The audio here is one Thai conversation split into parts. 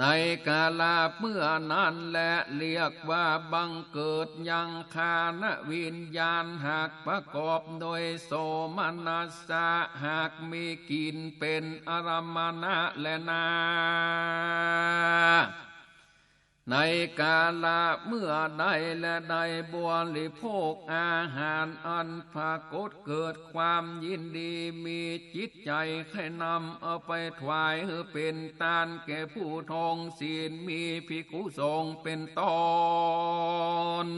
ในกาลาเมื่อนั้นและเรียกว่าบังเกิดยังคานวิญญาณหากประกอบโดยโสมนัสสะหากมีกินเป็นอารมณะและนา ในกาลาเมื่อใดและใดบริโภคอาหารอันปรากฏเกิดความยินดีมีจิตใจให้นำเอาไปถวายเป็นตานแก่ผู้ทองศีลมีภิกขุสงเป็นต้น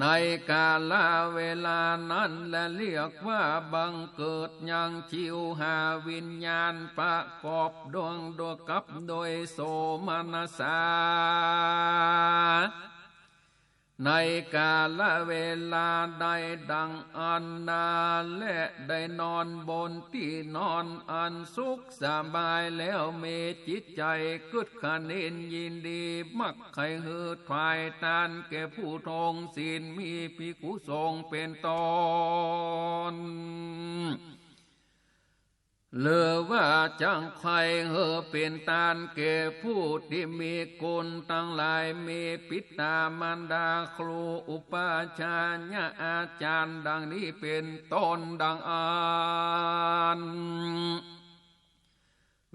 ในกาลเวลานั้นและเรียกว่าบังเกิดยังชิวหาวิญญาณประกอบดวงดวกับโดยโสมนัสา ในกาลเวลาใดดังอันนาและได้นอนบนที่นอนอันสุขสบายแล้วเมจิตใจกึดขนินยินดี มักไข่หืดภายตานแก่ผู้ทงศีลมีภิกขุสงเป็นตอนเลือว่า จังใครเฮอเป็นตานเก่ผู้ที่มีกุลตั้งหลายมีปิตามันดาครูอุปาชาญาอาจารย์ดังนี้เป็นต้นดังอัน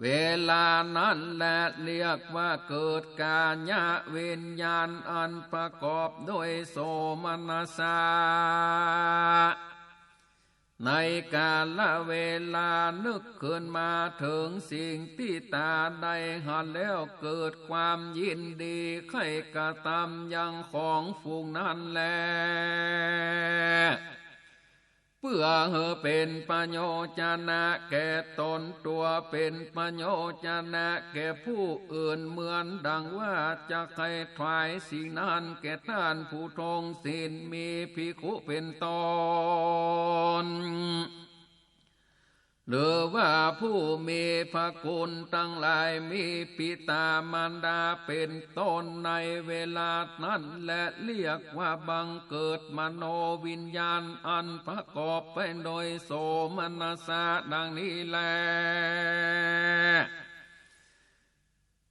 เวลานั้นแหละเรียกว่าเกิดกาญะวิญญาณอันประกอบด้วยโสมนัสา ในกาลเวลานึกขึ้นมาถึงสิ่งที่ตาได้หันแล้วเกิดความยินดีใครกระทำยังของฝูงนั้นแล เพื่อเฮอเป็นปัญโยชนะแก่ตนตัวเป็นปัญโยชนะแก่ผู้อื่นเหมือนดังว่าจะใครถวายสิ่งนั้นแก่ท่านผู้ทรงศีลมีภิกขุเป็นตน หรือว่าผู้มีพระคุณตั้งหลายมีปิตามารดาเป็นต้นในเวลานั้นและเรียกว่าบังเกิดมโนวิญญาณอันประกอบไปโดยโสมนัสสะดังนี้แล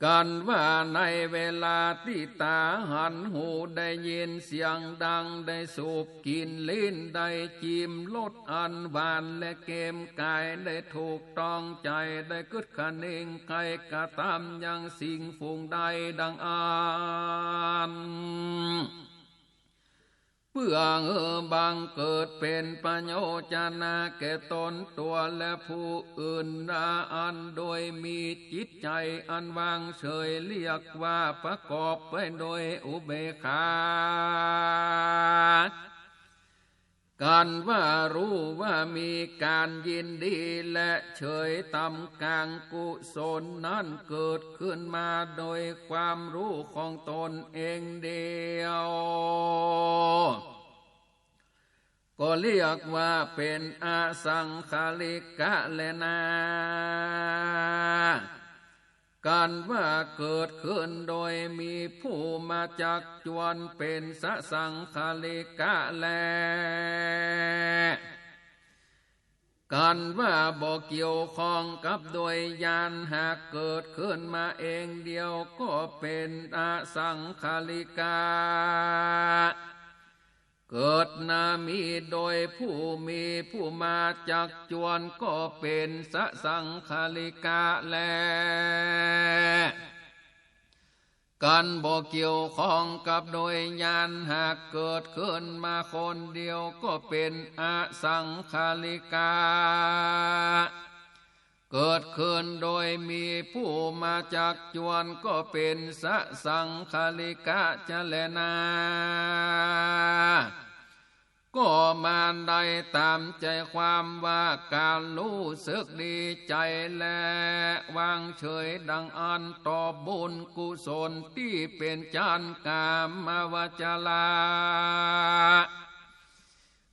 กันว่าในเวลาที่ตาหันหูได้ยินเสียงดังได้สูบกินลิ้นได้จิมลดอันหวานและเกมกายได้ถูกต้องใจได้กึดขันเองใครกระทำยังสิ่งฝูงใดดังอัน เพื่อเออบางเกิดเป็นปัญโยชนะแก่ตนตัวและผู้อื่นนาอันโดยมีจิตใจอันวางเฉยเรียกว่าประกอบไปโดยอุเบกขา การว่ารู้ว่ามีการยินดีและเฉยตำกลางกุศลนั้นเกิดขึ้นมาโดยความรู้ของตนเองเดียว ก็เรียกว่าเป็นอาสังคาลิกะเลนา การว่าเกิดขึ้นโดยมีผู้มาจากจวนเป็นสสังคาลิกะแล การว่าบอกเกี่ยวข้องกับโดยยานหากเกิดขึ้นมาเองเดียวก็เป็นอสังคาลิกา เกิดนามีโดยผู้มีผู้มาจากจวนก็เป็นสสังคาลิกาแล กันบอกเกี่ยวข้องกับโดยญาณหากเกิดขึ้นมาคนเดียวก็เป็นอสังคาลิกาเกิดขึ้นโดยมีผู้มาจากจวนก็เป็นสสังคาลิกาจะแลนา ก็มาได้ตามใจความว่าการรู้สึกดีใจและ วางเฉยดังอันต่อบุญกุศลที่เป็นจานกามาวจลา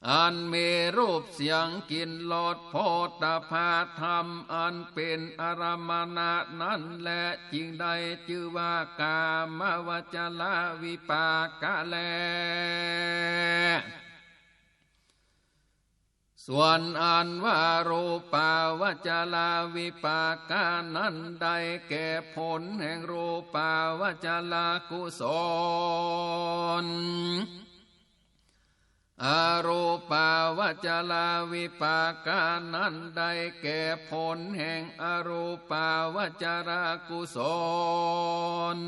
อันมีรูปเสียงกินหลอดโพธพาธรรม อันเป็นอารมณะนั้นและจริงใดชื่อว่ากามาวจลาวิปากะแล ส่วนอันว่ารูปาวจลาวิปากานั้นใดแก่ผลแห่งรูปาวจลากุศลอารูปาวจลาวิปากานั้นใดแก่ผลแห่งอรูปาวจรากุศล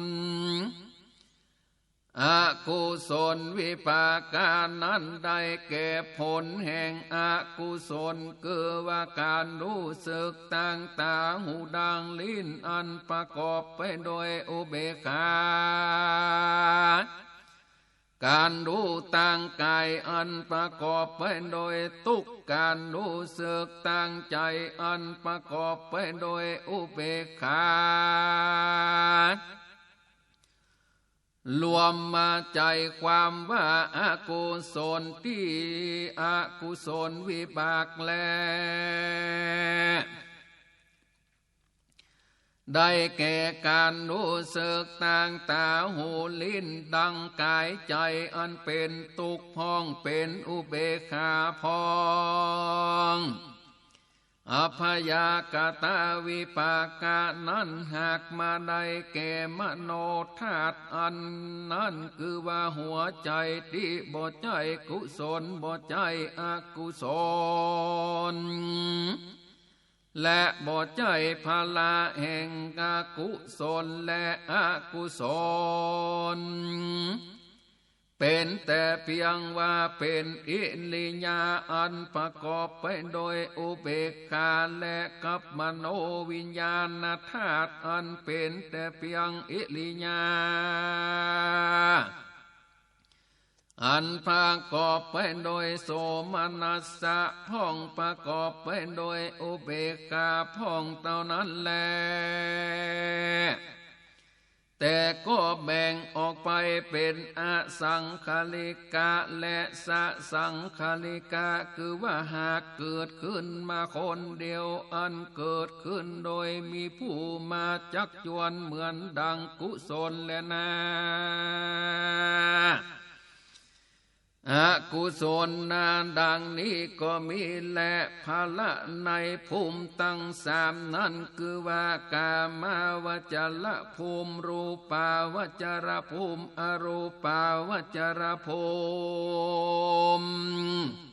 อกุศลวิปากานั้นได้แก่ผลแห่งอกุศลคือว่าการรู้สึกต่างตาหูดังลิ้นอันประกอบไปโดยอุเบกขาการรู้ต่างกายอันประกอบไปโดยทุกการรู้สึกต่างใจอันประกอบไปโดยอุเบกขา รวมมาใจความว่าอากุศลที่อากุศลวิบากแล ได้แก่การรู้สึกต่างตาหูลิ้นดังกายใจอันเป็นตุกพองเป็นอุเบกขาพอง อภยากตาวิปากานั้นหากมาได้แก่มโนธาตุอันนั้นคือว่าหัวใจที่บ่ใจกุศลบ่ใจอกุศลและบ่ใจพลาแห่งอกุศลและอกุศล เป็นแต่เพียงว่าเป็นอิลิญาอันประกอบไปโดยอุเบกขาและกับมโนวิญญาณธาตุอันเป็นแต่เพียงอิลิญาอันประกอบไปโดยโสมนัสสะพ่องประกอบไปโดยอุเบกขาพ่องเท่านั้นแหละ แต่ก็แบ่งออกไปเป็นอสังคาลิกะและสะสังคาลิกะคือว่าหากเกิดขึ้นมาคนเดียวอันเกิดขึ้นโดยมีผู้มาจักจวนเหมือนดังกุศลและนา อกุศลนาดังนี้ก็มีและภาละในภูมิตั้งสามนั้นคือว่ากามาวจละภูมิรูปาวจรภูมิอรูปาวจรภูมิ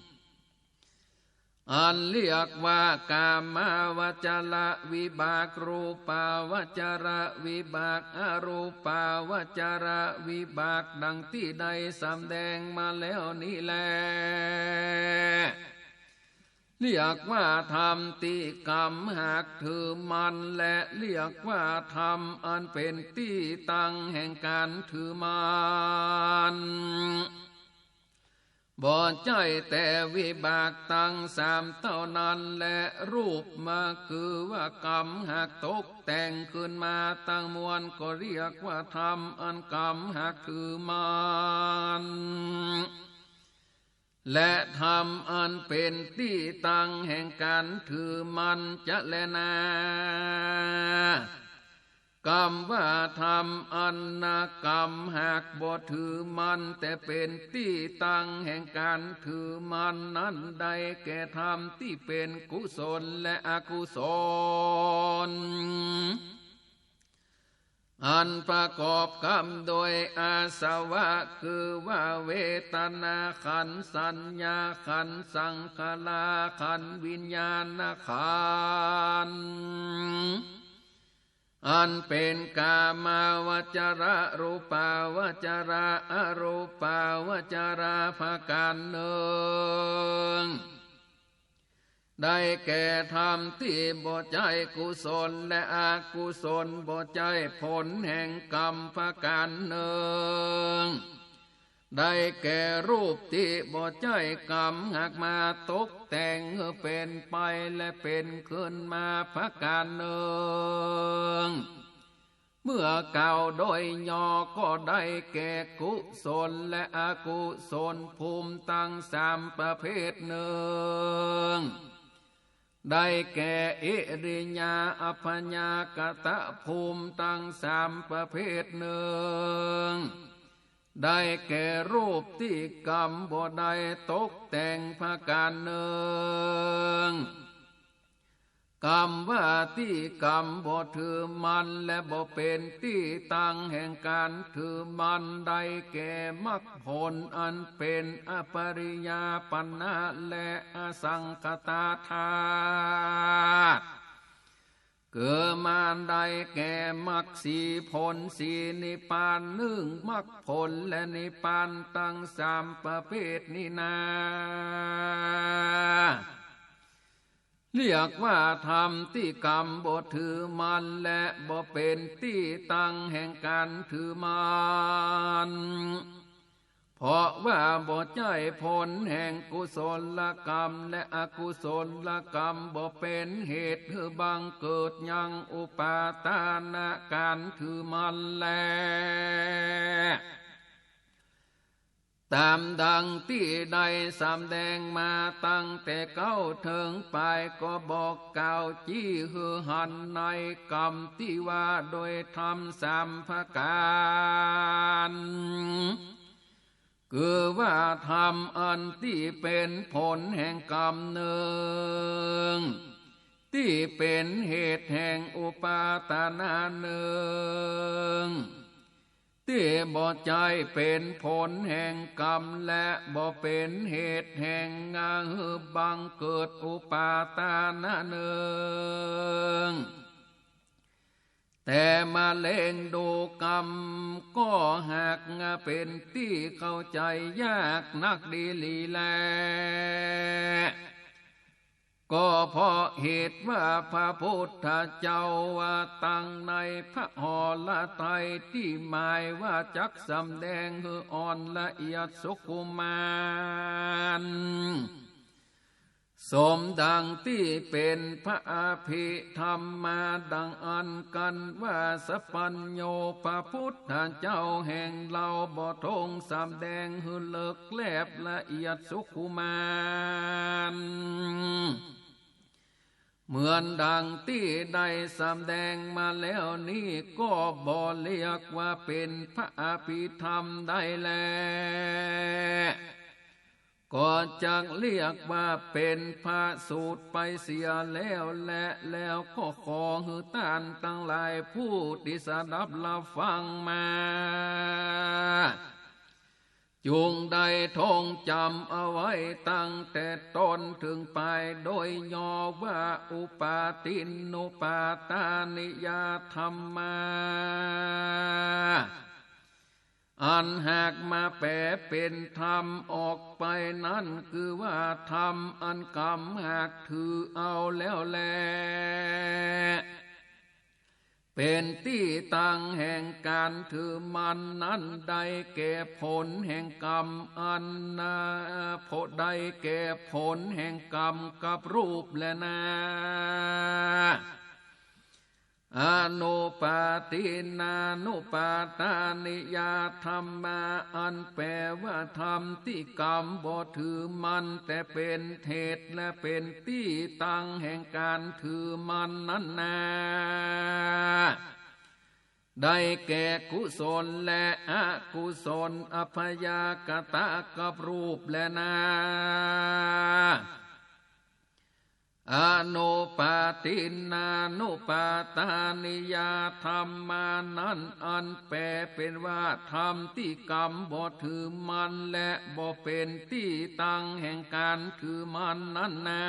อันเรียกว่ากามาวจละวิบากรูปาวจระวิบากอรูปาวจระวิบากดังที่ได้สำแดงมาแล้วนี่แลเรียกว่าธรรมติกรรมหากถือมันและเรียกว่าธรรมอันเป็นที่ตั้งแห่งการถือมัน บ่ใจแต่วิบากตั้งสามเท่านั้นและรูปมาคือว่ากรรมหากตกแต่งขึ้นมาตั้งมวลก็เรียกว่าธรรมอันกรรมหากคือมันและธรรมอันเป็นที่ตั้งแห่งการถือมันจะแลนา กรรมว่าทำอันนากรรมหากบ่ถือมัน แต่เป็นที่ตั้งแห่งการถือมันนั้นใดแก่ธรรมที่เป็นกุศลและอกุศลอันประกอบกรรมโดยอาสวะคือว่าเวทนาขันสัญญาขันสังขลาขันวิญญาณขัน อันเป็นกามาวจระรูปาวจระอรูปาวจระภาการหนึ่งได้แก่ธรรมที่บ่ใจกุศลและอกุศลบ่ใจผลแห่งกรรมภาการหนึ่ง ได้แก่รูปที่บ่ใจกรรมหากมาตกแต่งเป็นไปและเป็นขึ้นมาพักการเนืองเมื่อเก่าโดยยอก็ได้แก่กุศลและอกุศลภูมิตั้งสามประเภทหนึ่งได้แก่อิริญาอภัญญากตะภูมิตั้งสามประเภทหนึ่ง ได้แก่รูปที่กรรมบ่ได้ตกแต่งพาการเนืองกรรมว่าที่กรรมบ่ถือมันและบ่เป็นที่ตั้งแห่งการถือมันได้แก่มรรคผลอันเป็นอปริยาปัญนาและอสังคตาธาตุ เกิดมาได้แก่มรรคสีผลสีนิพานหนึ่งมรรคผลและนิพานตั้งสามประเภทนี้นาเรียกว่าธรรมที่กรรมบ่ถือมันและบ่เป็นที่ตั้งแห่งการถือมัน เพราะว่าบ่ใจผลแห่งกุศลกรรมและอกุศลกรรมบ่เป็นเหตุให้บังเกิดยังอุปาทานการถือมันแลตามดังที่ได้สำแดงมาตั้งแต่เก้าถึงไปก็บอกกล่าวจี้ฮือหันในกรรมที่ว่าโดยทำสามพการ คือว่าทำอันที่เป็นผลแห่งกรรมหนึ่ง ที่เป็นเหตุแห่งอุปาทานาหนึ่ง ที่บ่ใจเป็นผลแห่งกรรมและบ่เป็นเหตุแห่งงาบังเกิดอุปาทานหนึ่ง แต่มาเล่งดูกรรม ก็หากงาเป็นที่เข้าใจยากนักดีลีแล ก็เพราะเหตุว่าพระพุทธเจ้าว่าตั้งในพระหอละไตรที่หมายว่าจักสำแดงคืออ่อนละเอียดสุขุมาน สมดังที่เป็นพระอาภิธรรมมาดังอันกันว่าสปัญโยพระพุทธเจ้าแห่งเราบ่ทงสำแดงหือเลิกแลบละเอียดสุขุมานเหมือนดังที่ได้สำแดงมาแล้วนี้ก็บ่เรียกว่าเป็นพระอภิธรรมได้แล้ว ก็จักเรียกว่าเป็นพระสูตรไปเสียแล้วและแล้วก็ขอหือตานตั้งหลายผู้ที่สดับรับฟังมาจุงได้ทองจำเอาไว้ตั้งแต่ต้นถึงปลายโดยย่อว่าอุปาตินุปาตานิยาธรรมา อันหากมาแปลเป็นธรรมออกไปนั้นคือว่าธรรมอันกรรมหากถือเอาแล้วแล เป็นที่ตั้งแห่งการถือมันนั้นได้แก่ผลแห่งกรรมอันนาผลได้แก่ผลแห่งกรรมกับรูปและนา อนุปาตินานุปาตานิยาธรรมาอันแปลว่าธรรมที่กรรมบ่ถือมันแต่เป็นเทศและเป็นที่ตั้งแห่งการถือมันนั้นนาได้แก่กุศลและอกุศลอภยากตะกับรูปและนา อนุปาตินานุปาตานิยาธรรมานั้นอันแปลเป็นว่าธรรมที่กรรมบ่ถือมันและบ่เป็นที่ตั้งแห่งการถือมันนั้นนา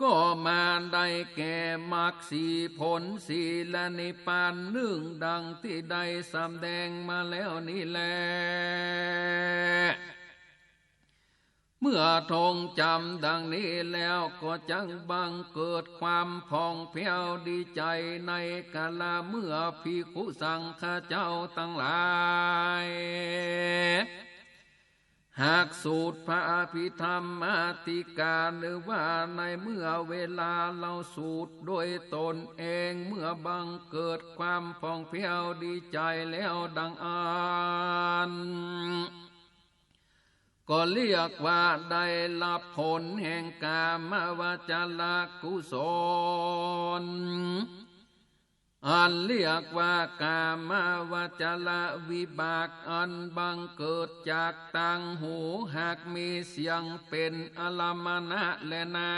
ก็มาได้แก่มรรคสีผลสีและนิพานหนึ่งดังที่ได้สำแดงมาแล้วนี่แหละ มื่อทงจำดังนี้แล้วก็จังบังเกิดความพองเพียวดีใจในกาลเมื่อพิคุสังฆเจ้าตั้งหลายหากสูตรพระอภิธรรมมาติการหรือว่าในเมื่อเวลาเราสูตรโดยตนเองเมื่อบังเกิดความพองเพียวดีใจแล้วดังอ่าน ก็เรียกว่าได้รับผลแห่งกามวจลกุศลออันเรียกว่ากามาวจละวิบากอันบังเกิดจากต่างหูหากมีเสียงเป็นอลามณะและนา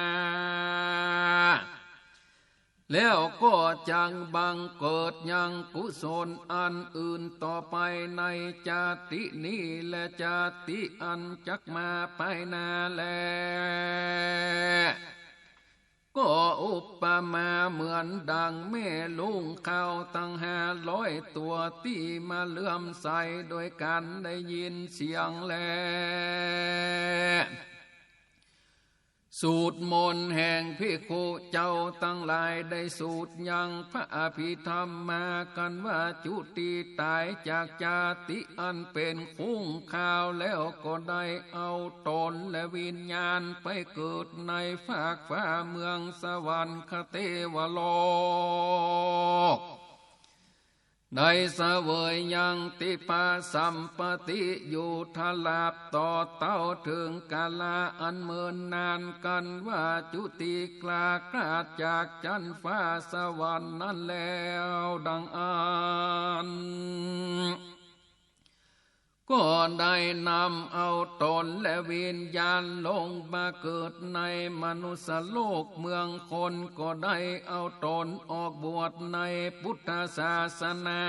แล้วก็จังบังเกิดยังกุศลอันอื่นต่อไปในจาตินี้และจาติอันจักมาไปนาแล ก็อุปมาเหมือนดังแม่ลุงข้าวตั้งห้าร้อยตัวที่มาเลื่อมใสโดยการได้ยินเสียงแล สูตรมนแห่งพิคุเจ้าตั้งหลายได้สูตรยังพระอภิธรรมมากันว่าจุติตายจากจาติอันเป็นคุ้งข้าวแล้วก็ได้เอาตนและวิญญาณไปเกิดในฝากฟ้าเมืองสวรรคเทวโลก ได้เสวยยังติปาสัมปติอยู่ทลาบต่อเต้าถึงกาลาอันเมินนานกันว่าจุติกลากราดจากจันฟ้าสวรรค์นั้นแล้วดังอ่าน ก็ได้นำเอาตนและวิญญาณลงมาเกิดในมนุษย์โลกเมืองคนก็ได้เอาตนออกบวชในพุทธศาสนา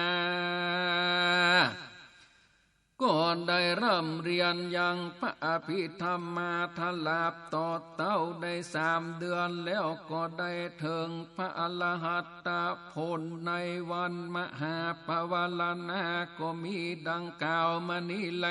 ก็ได้ร่ำเรียนยังพระอภิธรรมาทลาบต่อเต้าได้สามเดือนแล้วก็ได้ถึงพระอรหัตตผลในวันมหาปวารณาก็มีดังกล่าวมานี้แล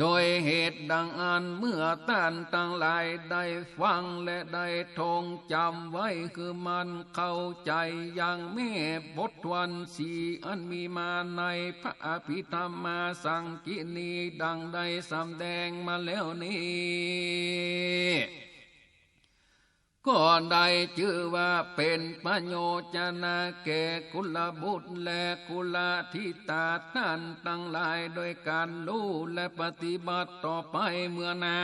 โดยเหตุดังอันเมื่อต้านตั้งหลายได้ฟังและได้ทงจำไว้คือมันเข้าใจอย่างเม่บทวันสีอันมีมาในพระอภิธรรมมาสังกินีดังได้สำแดงมาแล้วนี้ ก็ได้ชื่อว่าเป็นประโยชนะแก่กุลบุตรและกุลธิตาท่านตั้งหลายโดยการรู้และปฏิบัติต่อไปเมื่อนา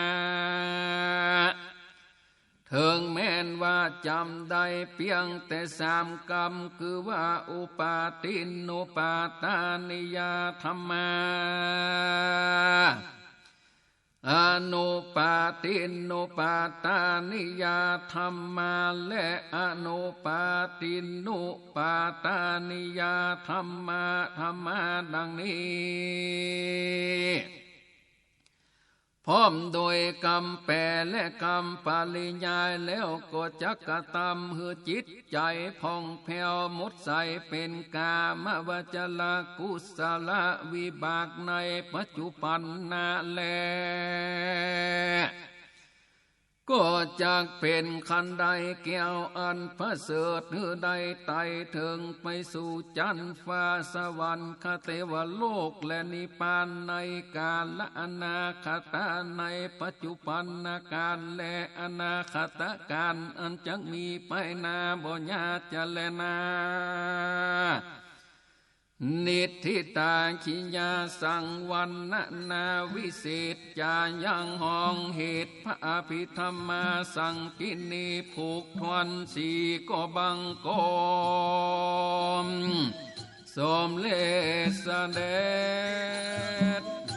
ถึงแม้นว่าจำได้เพียงแต่สามกรรมคือว่าอุปาตินโนปาตานิยาธรรมา อนุปาตินโนปาตานิยาธรรมาและอนุปาตินโนปาตานิยาธรรมาธรรมาดังนี้ พร้อมโดยกรรมแปรและกรรมปาลิยายแล้วก็จักกะตำหือจิตใจพองแผ่วหมดใสเป็นกามวจลกุศลวิบากในปัจจุบันนาแล ก็จากเป็นคันใดแก้วอันพระเสริฐหือใดไต่ถึงไปสู่จันทร์ฟ้าสวรรค์คเทวโลกและนิพพานในกาลและอนาคตาในปัจจุบันนาการและอนาคตการอันจักมีไปนาบ่ญาจะแลนา นิทิตาขิยาสังวันนานาวิเศษจายังหองเหตุพระอภิธรรมาสังกินีผูกทวนสีก็บังกอมสมเลสเดช